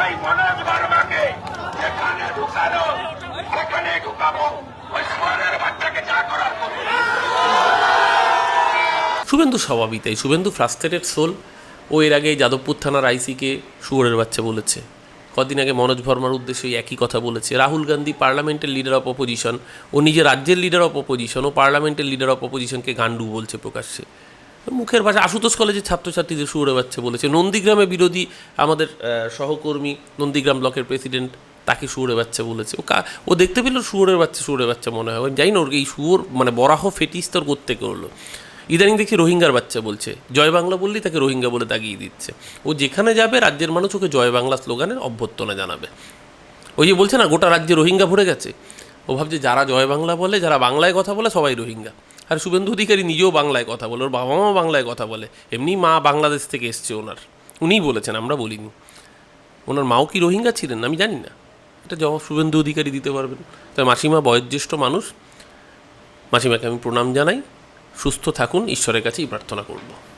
ওই মনোজ যেখানে ঢুকানো সেখানে ঢুকাবো। ওই বাচ্চাকে যা করার শুভেন্দু স্বভাবই তাই। শুভেন্দু ফ্রাস্ট্রেটেড সোল ও এর আগে যাদবপুর থানার আইসিকে শুয়োরের বাচ্চা বলেছে। কদিন আগে মনোজ ভর্মার উদ্দেশ্যে একই কথা বলেছে। রাহুল গান্ধী পার্লামেন্টের লিডার অফ অপোজিশন ও নিজের রাজ্যের লিডার অফ অপোজিশন ও পার্লামেন্টের লিডার অফ অপোজিশনকে গান্ডু বলছে প্রকাশ্যে। মুখের ভাষা আশুতোষ কলেজের ছাত্রছাত্রীদের শুয়োরে বাচ্চা বলেছে। নন্দীগ্রামে বিরোধী আমাদের সহকর্মী নন্দীগ্রাম ব্লকের প্রেসিডেন্ট তাকে শুয়োরে বাচ্চা বলেছে। ও ও দেখতে পেল শুয়োরের বাচ্চা শুয়োরের বাচ্চা মনে হয়। জানি না, ওর এই শুয়োর মানে বরাহ ফেটিস্তর করতে করল ইদানিং দেখি রোহিঙ্গার বাচ্চা বলছে, জয় বাংলা বললেই তাকে রোহিঙ্গা বলে দাগিয়ে দিচ্ছে। ও যেখানে যাবে রাজ্যের মানুষ ওকে জয় বাংলা স্লোগানের অভ্যর্থনা জানাবে। ওই যে বলছে না, গোটা রাজ্যে রোহিঙ্গা ভরে গেছে। ও ভাবছে যারা জয় বাংলা বলে, যারা বাংলায় কথা বলে সবাই রোহিঙ্গা। আর শুভেন্দু অধিকারী নিজেও বাংলায় কথা বলে, ওর বাবা মাও বাংলায় কথা বলে। এমনি মা বাংলাদেশ থেকে এসছে ওনার। উনিই বলেছেন, আমরা বলিনি। ওনার মাও কি রোহিঙ্গা ছিলেন? আমি জানি না। এটা জবাব শুভেন্দু অধিকারী দিতে পারবেন। তাই মাসিমা বয়োজ্যেষ্ঠ মানুষ। মাসিমাকে আমি প্রণাম জানাই। সুস্থ থাকুন, ঈশ্বরের কাছেই প্রার্থনা করব।